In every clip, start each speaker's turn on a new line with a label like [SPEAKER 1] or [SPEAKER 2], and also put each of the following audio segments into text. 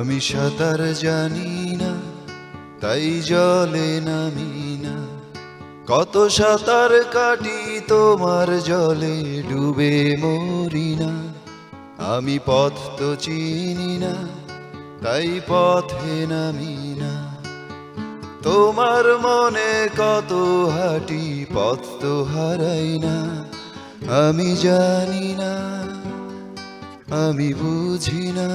[SPEAKER 1] আমি সাঁতার জানি না, তাই জলে নামি না। কত সাঁতার কাটি তোমার জলে ডুবে মরি না। আমি পথ তো চিনি না, তাই পথে নামি না। তোমার মনে কত হাঁটি পথ তো হারাই না। আমি জানি না, আমি বুঝি না।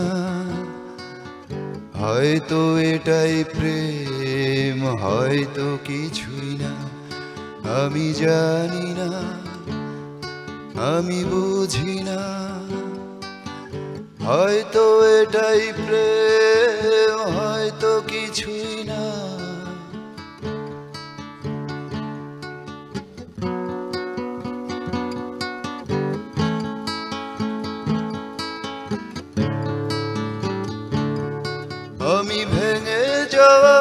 [SPEAKER 1] হয়তো এটাই প্রেম, হয়তো কিছুই না। আমি জানি না, আমি বুঝি না। হয়তো এটাই প্রেম, হয়তো কিছুই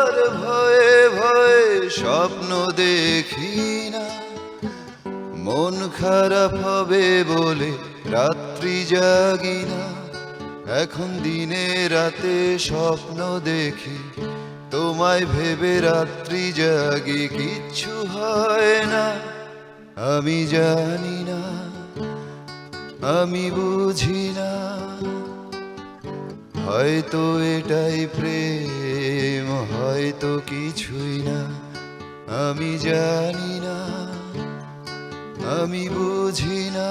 [SPEAKER 1] যাওয়ার ভয়ে ভয়ে স্বপ্ন দেখি না। মন খারাপ হবে বলে রাত্রি জাগি না। এখন দিনে রাতে স্বপ্ন দেখি, তোমায় ভেবে রাত্রি জাগি কিচ্ছু হয় না। আমি জানি না, আমি বুঝি না। হয়তো এটাই প্রেম। হয়তো কিছুই না, আমি জানি না, আমি বুঝি না।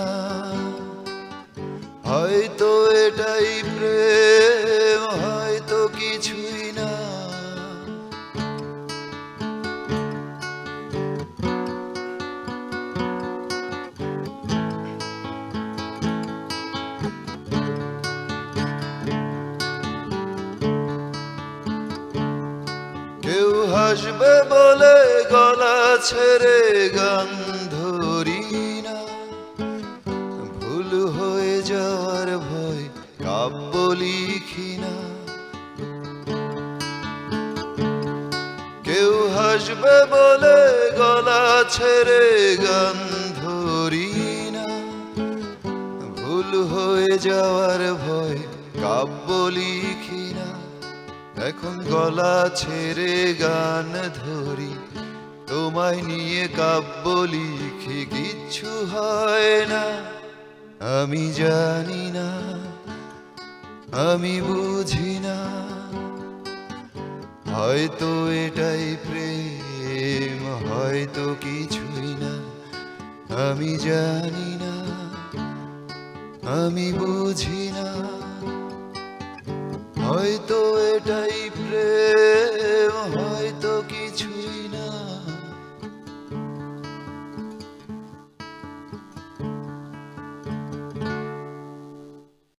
[SPEAKER 1] হয়তো এটাই প্রেম, হয়তো কিছুই না। হাসবে বলে গলা ছেড়ে গান ধরি না। ভুল হয়ে যাওয়ার ভয় কাব্য লিখি না। কেউ হাসবে বলে গলা ছেড়ে গান ধরি না। ভুল হয়ে যাওয়ার ভয় কাব্য লিখি না। এখন গলা ছেড়ে গান ধরি। তোমায় নিয়ে কাব্য লিখি কিচ্ছু হয় না। আমি জানি না, আমি বুঝি না। হয়তো এটাই প্রেম, হয়তো কিছুই না। আমি জানি না, আমি বুঝি না। হয়তো এটাই প্রেম